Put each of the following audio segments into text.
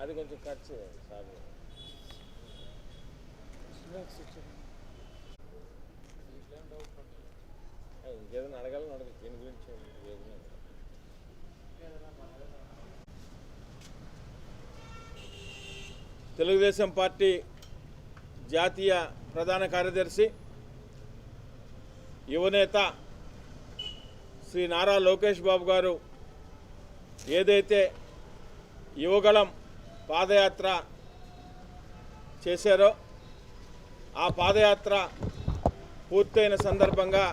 అది కొంచెం ఖర్చు సాగు ఇంకేదైనా అడగాలని అడగదు దీని గురించి తెలుగుదేశం పార్టీ జాతీయ ప్రధాన కార్యదర్శి యువనేత శ్రీ నారా లోకేష్ బాబు గారు ఏదైతే యువగళం పాదయాత్ర చేశారో ఆ పాదయాత్ర పూర్తయిన సందర్భంగా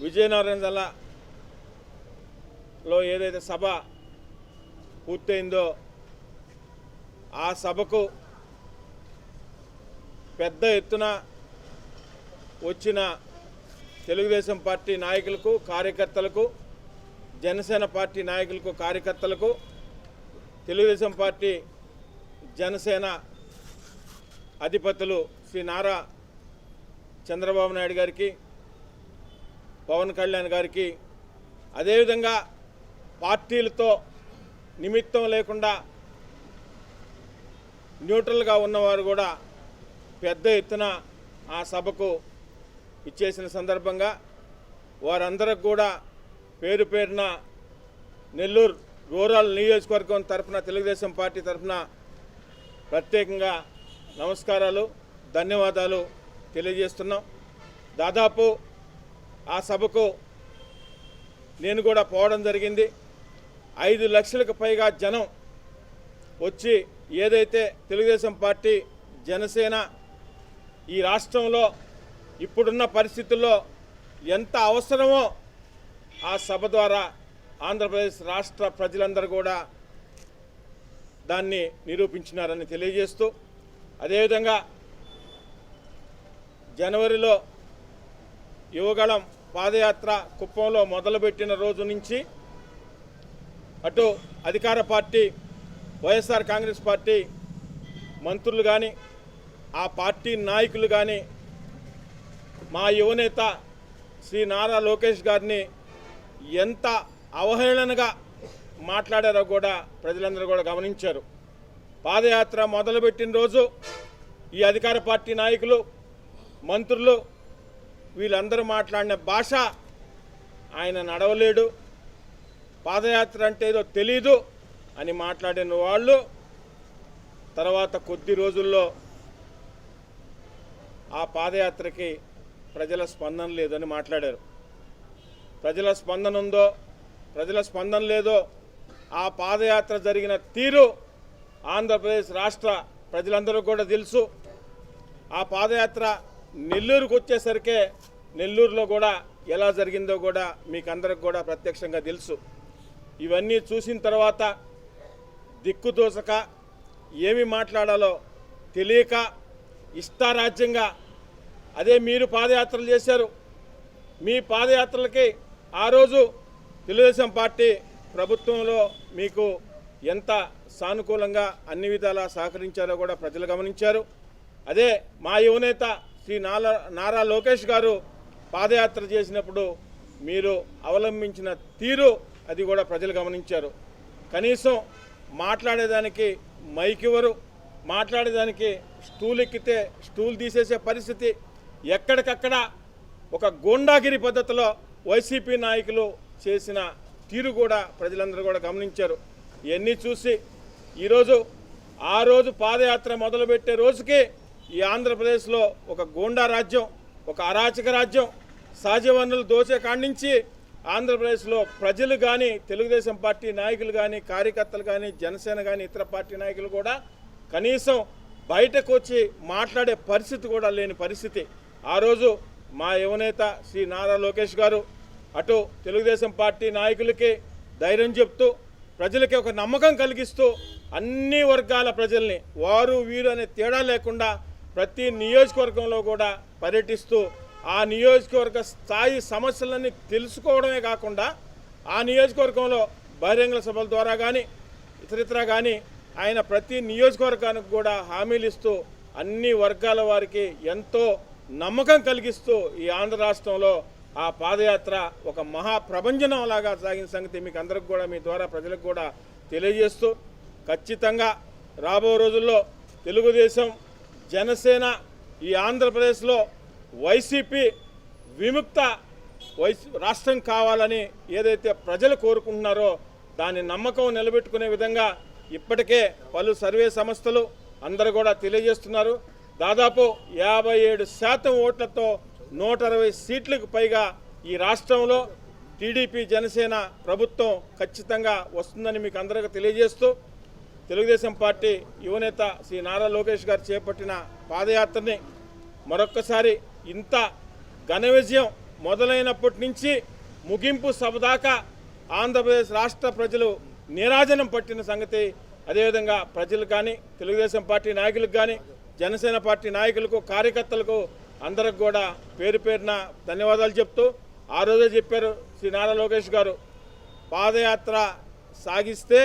విజయనగరం జిల్లాలో ఏదైతే సభ పూర్తయిందో ఆ సభకు పెద్ద ఎత్తున వచ్చిన తెలుగుదేశం పార్టీ నాయకులకు కార్యకర్తలకు జనసేన పార్టీ నాయకులకు కార్యకర్తలకు తెలుగుదేశం పార్టీ జనసేన అధిపతులు శ్రీ నారా చంద్రబాబు నాయుడు గారికి పవన్ కళ్యాణ్ గారికి అదేవిధంగా పార్టీలతో నిమిత్తం లేకుండా న్యూట్రల్గా ఉన్నవారు కూడా పెద్ద ఎత్తున ఆ సభకు ఇచ్చేసిన సందర్భంగా వారందరికి కూడా పేరు పేరున నెల్లూరు రూరల్ నియోజకవర్గం తరఫున తెలుగుదేశం పార్టీ తరఫున ప్రత్యేకంగా నమస్కారాలు ధన్యవాదాలు తెలియజేస్తున్నాం. దాదాపు ఆ సభకు నేను కూడా పోవడం జరిగింది. ఐదు లక్షలకు పైగా జనం వచ్చి ఏదైతే తెలుగుదేశం పార్టీ జనసేన ఈ రాష్ట్రంలో ఇప్పుడున్న పరిస్థితుల్లో ఎంత అవసరమో ఆ సభ ద్వారా ఆంధ్రప్రదేశ్ రాష్ట్ర ప్రజలందరూ కూడా దాన్ని నిరూపించినారని తెలియజేస్తూ అదేవిధంగా జనవరిలో యువగళం పాదయాత్ర కుప్పంలో మొదలుపెట్టిన రోజు నుంచి అటు అధికార పార్టీ వైఎస్ఆర్ కాంగ్రెస్ పార్టీ మంత్రులు కానీ ఆ పార్టీ నాయకులు కానీ మా యువనేత శ్రీ నారా లోకేష్ గారిని ఎంత అవహేళనగా మాట్లాడారో కూడా ప్రజలందరూ కూడా గమనించారు. పాదయాత్ర మొదలుపెట్టిన రోజు ఈ అధికార పార్టీ నాయకులు మంత్రులు వీళ్ళందరూ మాట్లాడిన భాష ఆయన నడవలేడు. పాదయాత్ర అంటే ఏదో తెలీదు అని మాట్లాడిన వాళ్ళు తర్వాత కొద్ది రోజుల్లో ఆ పాదయాత్రకి ప్రజల స్పందన లేదని మాట్లాడారు. ప్రజల స్పందన ఉందో ప్రజల స్పందన లేదో ఆ పాదయాత్ర జరిగిన తీరు ఆంధ్రప్రదేశ్ రాష్ట్ర ప్రజలందరూ కూడా తెలుసు. ఆ పాదయాత్ర నెల్లూరుకు వచ్చేసరికే నెల్లూరులో కూడా ఎలా జరిగిందో కూడా మీకు అందరికి కూడా ప్రత్యక్షంగా తెలుసు. ఇవన్నీ చూసిన తర్వాత దిక్కుదోసక ఏమి మాట్లాడాలో తెలియక ఇష్టారాజ్యంగా అదే మీరు పాదయాత్రలు చేశారు. మీ పాదయాత్రలకి ఆ రోజు తెలుగుదేశం పార్టీ ప్రభుత్వంలో మీకు ఎంత సానుకూలంగా అన్ని విధాలా సహకరించారో కూడా ప్రజలు గమనించారు. అదే మా యువనేత శ్రీ నారా నారా లోకేష్ గారు పాదయాత్ర చేసినప్పుడు మీరు అవలంబించిన తీరు అది కూడా ప్రజలు గమనించారు. కనీసం మాట్లాడేదానికి మైక్ ఇవ్వరు. మాట్లాడేదానికి స్టూల్ ఎక్కితే స్టూల్ తీసేసే పరిస్థితి ఎక్కడికక్కడ ఒక గూండాగిరి పద్ధతిలో వైసీపీ నాయకులు చేసిన తీరు కూడా ప్రజలందరూ కూడా గమనించారు. ఇవన్నీ చూసి ఈరోజు ఆ రోజు పాదయాత్ర మొదలుపెట్టే రోజుకి ఈ ఆంధ్రప్రదేశ్లో ఒక గూండా రాజ్యం ఒక అరాచక రాజ్యం సహజ వనరులు దోచే కాండించి ఆంధ్రప్రదేశ్లో ప్రజలు కానీ తెలుగుదేశం పార్టీ నాయకులు కానీ కార్యకర్తలు కానీ జనసేన కానీ ఇతర పార్టీ నాయకులు కూడా కనీసం బయటకు వచ్చి మాట్లాడే పరిస్థితి కూడా లేని పరిస్థితి. ఆ రోజు మా యువనేత శ్రీ నారా లోకేష్ గారు అటు తెలుగుదేశం పార్టీ నాయకులకి ధైర్యం చెప్తూ ప్రజలకి ఒక నమ్మకం కలిగిస్తూ అన్ని వర్గాల ప్రజల్ని వారు వీరు అనే తేడా లేకుండా ప్రతి నియోజకవర్గంలో కూడా పర్యటిస్తూ ఆ నియోజకవర్గ స్థాయి సమస్యలన్నీ తెలుసుకోవడమే కాకుండా ఆ నియోజకవర్గంలో బహిరంగ సభల ద్వారా కానీ ఇతరితర కానీ ఆయన ప్రతి నియోజకవర్గానికి కూడా హామీలు ఇస్తూ అన్ని వర్గాల వారికి ఎంతో నమ్మకం కలిగిస్తూ ఈ ఆంధ్ర రాష్ట్రంలో ఆ పాదయాత్ర ఒక మహాప్రభంజనం లాగా సాగిన సంగతి మీకు అందరికి కూడా మీ ద్వారా ప్రజలకు కూడా తెలియజేస్తూ ఖచ్చితంగా రాబో రోజుల్లో తెలుగుదేశం జనసేన ఈ ఆంధ్రప్రదేశ్లో వైసీపీ విముక్త వైస్ రాష్ట్రం కావాలని ఏదైతే ప్రజలు కోరుకుంటున్నారో దాని నమ్మకం నిలబెట్టుకునే విధంగా ఇప్పటికే పలు సర్వే సంస్థలు అందరూ కూడా తెలియజేస్తున్నారు. దాదాపు యాభై ఏడు శాతం ఓట్లతో నూట అరవై సీట్లకు పైగా ఈ రాష్ట్రంలో టీడీపీ జనసేన ప్రభుత్వం ఖచ్చితంగా వస్తుందని మీకు అందరికీ తెలియజేస్తూ తెలుగుదేశం పార్టీ యువనేత శ్రీ నారా లోకేష్ గారు చేపట్టిన పాదయాత్రని మరొక్కసారి ఇంత ఘన విజయం మొదలైనప్పటి నుంచి ముగింపు సభ దాకా ఆంధ్రప్రదేశ్ రాష్ట్ర ప్రజలు నీరాజనం పట్టిన సంగతి అదేవిధంగా ప్రజలు కానీ తెలుగుదేశం పార్టీ నాయకులకు కానీ జనసేన పార్టీ నాయకులకు కార్యకర్తలకు అందరికి కూడా పేరు పేరున ధన్యవాదాలు చెప్తూ ఆ రోజే చెప్పారు శ్రీ నారా లోకేష్ గారు. పాదయాత్ర సాగిస్తే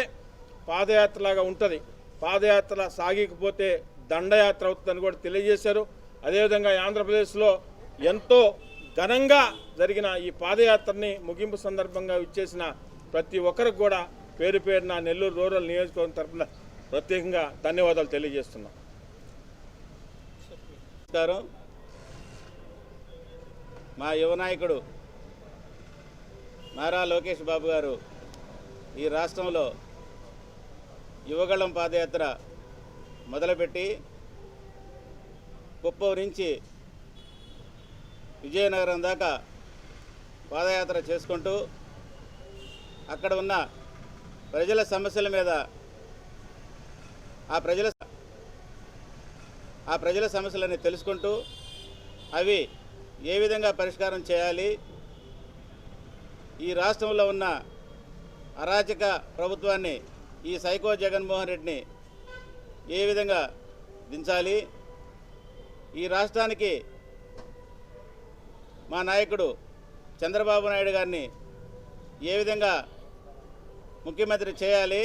పాదయాత్రలాగా ఉంటుంది. పాదయాత్ర సాగికపోతే దండయాత్ర అవుతుందని కూడా తెలియజేశారు. అదేవిధంగా ఆంధ్రప్రదేశ్లో ఎంతో ఘనంగా జరిగిన ఈ పాదయాత్రని ముగింపు సందర్భంగా ఇచ్చేసిన ప్రతి ఒక్కరికి కూడా పేరు పేరున నెల్లూరు రూరల్ నియోజకవర్గం తరఫున ప్రత్యేకంగా ధన్యవాదాలు తెలియజేస్తున్నాం. నమస్కారం. మా యువ నాయకుడు నారా లోకేష్ బాబు గారు ఈ రాష్ట్రంలో యువగళం పాదయాత్ర మొదలుపెట్టి కుప్పం నుంచి విజయనగరం దాకా పాదయాత్ర చేసుకుంటూ అక్కడ ఉన్న ప్రజల సమస్యల మీద ఆ ప్రజల ఆ ప్రజల సమస్యలని తెలుసుకుంటూ అవి ఏ విధంగా పరిష్కారం చేయాలి? ఈ రాష్ట్రంలో ఉన్న అరాచక ప్రభుత్వాన్ని ఈ సైకో జగన్మోహన్ రెడ్డిని ఏ విధంగా దించాలి? ఈ రాష్ట్రానికి మా నాయకుడు చంద్రబాబు నాయుడు గారిని ఏ విధంగా ముఖ్యమంత్రి చేయాలి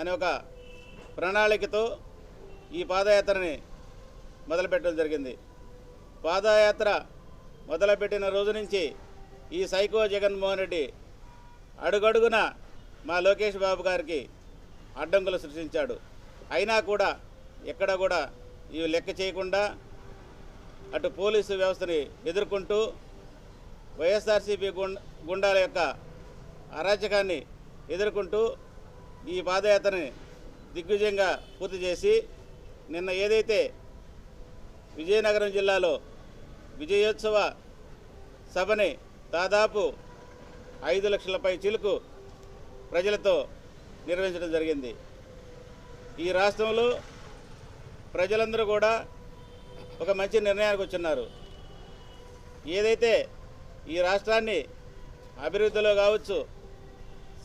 అనే ఒక ప్రణాళికతో ఈ పాదయాత్రని మొదలుపెట్టడం జరిగింది. పాదయాత్ర మొదలుపెట్టిన రోజు నుంచి ఈ సైకో జగన్మోహన్ రెడ్డి అడుగడుగున మా లోకేష్ బాబు గారికి అడ్డంకులు సృష్టించాడు. అయినా కూడా ఎక్కడ కూడా ఇవి లెక్క చేయకుండా అటు పోలీసు వ్యవస్థని ఎదుర్కొంటూ వైఎస్ఆర్సీపీ గుండాల యొక్క అరాచకాన్ని ఎదుర్కొంటూ ఈ పాదయాత్రని దిగ్విజయంగా పూర్తి చేసి నిన్న ఏదైతే విజయనగరం జిల్లాలో విజయోత్సవ సభని దాదాపు ఐదు లక్షలపై చిలుకు ప్రజలతో నిర్వహించడం జరిగింది. ఈ రాష్ట్రంలో ప్రజలందరూ కూడా ఒక మంచి నిర్ణయానికి వచ్చున్నారు. ఏదైతే ఈ రాష్ట్రాన్ని అభివృద్ధిలో కావచ్చు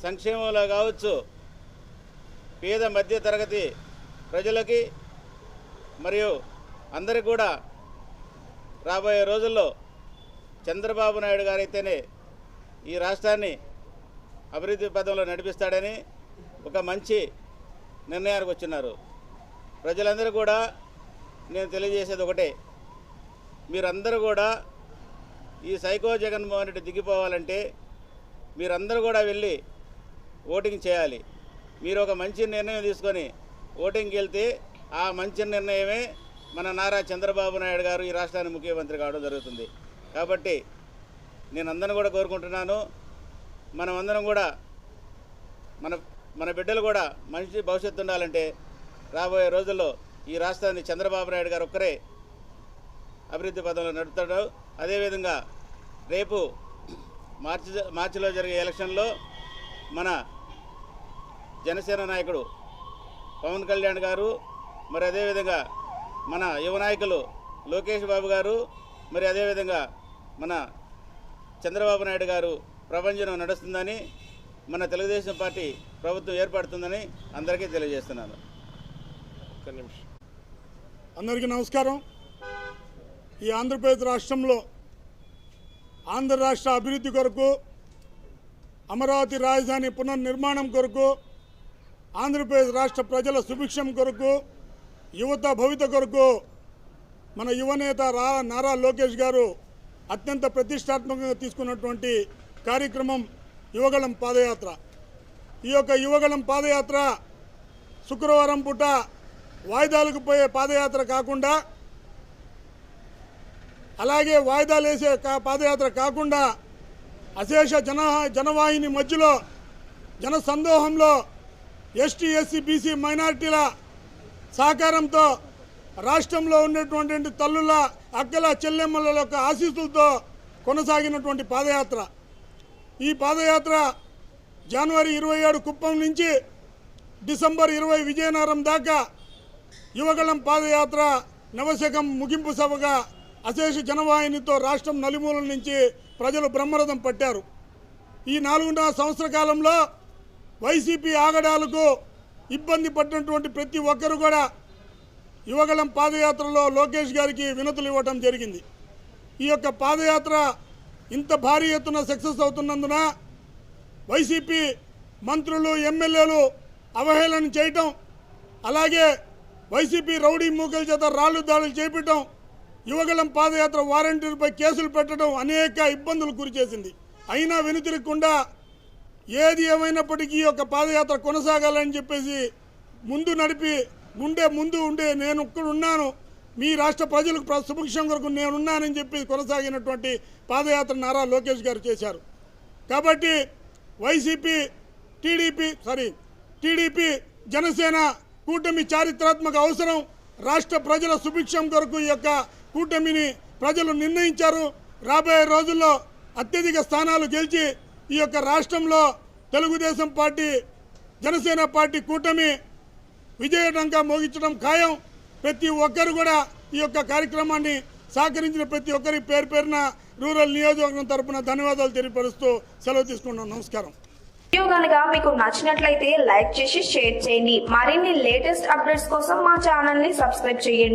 సంక్షేమంలో కావచ్చు పేద మధ్య తరగతి ప్రజలకి మరియు అందరికి కూడా రాబోయే రోజుల్లో చంద్రబాబు నాయుడు గారైతేనే ఈ రాష్ట్రాన్ని అభివృద్ధి పదంలో నడిపిస్తాడని ఒక మంచి నిర్ణయానికి వచ్చినారు. ప్రజలందరూ కూడా నేను తెలియజేసేది ఒకటే. మీరందరూ కూడా ఈ సైకో జగన్మోహన్ రెడ్డి దిగిపోవాలంటే మీరందరూ కూడా వెళ్ళి ఓటింగ్ చేయాలి. మీరు ఒక మంచి నిర్ణయం తీసుకొని ఓటింగ్కి వెళ్తే ఆ మంచి నిర్ణయమే మన నారా చంద్రబాబు నాయుడు గారు ఈ రాష్ట్రానికి ముఖ్యమంత్రి కావడం జరుగుతుంది. కాబట్టి నేను అందరం కూడా కోరుకుంటున్నాను. మనం అందరం కూడా మన మన బిడ్డలు కూడా మంచి భవిష్యత్తు ఉండాలంటే రాబోయే రోజుల్లో ఈ రాష్ట్రాన్ని చంద్రబాబు నాయుడు గారు ఒక్కరే అభివృద్ధి పదంలో నడుపుతాడు. అదేవిధంగా రేపు మార్చి మార్చిలో జరిగే ఎలక్షన్లో మన జనసేన నాయకుడు పవన్ కళ్యాణ్ గారు మరి అదేవిధంగా మన యువ నాయకులు లోకేష్ బాబు గారు మరి అదేవిధంగా మన చంద్రబాబు నాయుడు గారు ప్రపంచం నడుస్తుందని మన తెలుగుదేశం పార్టీ ప్రభుత్వం ఏర్పడుతుందని అందరికీ తెలియజేస్తున్నాను. ఒక్క నిమిషం. అందరికీ నమస్కారం. ఈ ఆంధ్రప్రదేశ్ రాష్ట్రంలో ఆంధ్ర రాష్ట్ర అభివృద్ధి కొరకు అమరావతి రాజధాని పునర్నిర్మాణం కొరకు ఆంధ్రప్రదేశ్ రాష్ట్ర ప్రజల సుభిక్షం కొరకు యువత భవిత కొరకు మన యువనేత రా నారా లోకేష్ గారు అత్యంత ప్రతిష్టాత్మకంగా తీసుకున్నటువంటి కార్యక్రమం యువగళం పాదయాత్ర. ఈ యొక్క యువగళం పాదయాత్ర శుక్రవారం పూట వాయిదాలకు పోయే పాదయాత్ర కాకుండా అలాగే వాయిదాలు వేసే కా- పాదయాత్ర కాకుండా అశేష జన జనవాహిని మధ్యలో జన సందోహంలో ఎస్టీ ఎస్సీ బీసీ మైనారిటీల సహకారంతో రాష్ట్రంలో ఉన్నటువంటి తల్లుల అక్కల చెల్లెమ్మల యొక్క ఆశీస్సులతో కొనసాగినటువంటి పాదయాత్ర. ఈ పాదయాత్ర జనవరి ఇరవై ఏడు కుప్పం నుంచి డిసెంబర్ ఇరవై విజయనగరం దాకా యువగళం పాదయాత్ర నవశకం ముగింపు సభగా అశేష జనవాహినితో రాష్ట్రం నలుమూలల నుంచి ప్రజలు బ్రహ్మరథం పట్టారు. ఈ నాలుగున్నర సంవత్సర కాలంలో వైసీపీ ఆగడాలకు ఇబ్బంది పడినటువంటి ప్రతి ఒక్కరు కూడా యువగళం పాదయాత్రలో లోకేష్ గారికి వినతులు ఇవ్వటం జరిగింది. ఈ యొక్క పాదయాత్ర ఇంత భారీ ఎత్తున సక్సెస్ అవుతున్నందున వైసీపీ మంత్రులు ఎమ్మెల్యేలు అవహేళన చేయటం అలాగే వైసీపీ రౌడీ మూకల చేత రాళ్ళు దాడులు చేపట్టడం యువగలం పాదయాత్ర వారంటీలపై కేసులు పెట్టడం అనేక ఇబ్బందులు గురిచేసింది. అయినా వెనుతిరగకుండా ఏది ఏమైనప్పటికీ ఒక యొక్క పాదయాత్ర కొనసాగాలని చెప్పేసి ముందు నడిపి ఉండే ముందు ఉండే నేను ఇక్కడ ఉన్నాను. మీ రాష్ట్ర ప్రజలకు ప్ర- సుభిక్షం కొరకు నేనున్నానని చెప్పి కొనసాగినటువంటి పాదయాత్ర నారా లోకేష్ గారు చేశారు. కాబట్టి YCP TDP sorry TDP Janasena కూటమి చారిత్రాత్మక అవసరం. రాష్ట్ర ప్రజల సుభిక్షం కొరకు ఈ యొక్క కూటమిని ప్రజలు నిర్ణయించారు. రాబోయే రోజుల్లో అత్యధిక స్థానాలు గెలిచి ఈ యొక్క రాష్ట్రంలో తెలుగుదేశం పార్టీ జనసేన పార్టీ కూటమి విజయటంగా మోగించడం ఖాయం. ప్రతి ఒక్కరు కూడా ఈ యొక్క కార్యక్రమాన్ని సహకరించిన ప్రతి ఒక్కరికి పేరు పేరున రూరల్ నియోజకవర్గం తరపున ధన్యవాదాలు తెలియపరుస్తూ సెలవు తీసుకుంటున్నాం. నమస్కారం. వీడియో కనుక మీకు నచ్చినట్లయితే లైక్ చేసి షేర్ చేయండి. మరిన్ని లేటెస్ట్ అప్డేట్స్ కోసం మా ఛానల్ని సబ్స్క్రైబ్ చేయండి.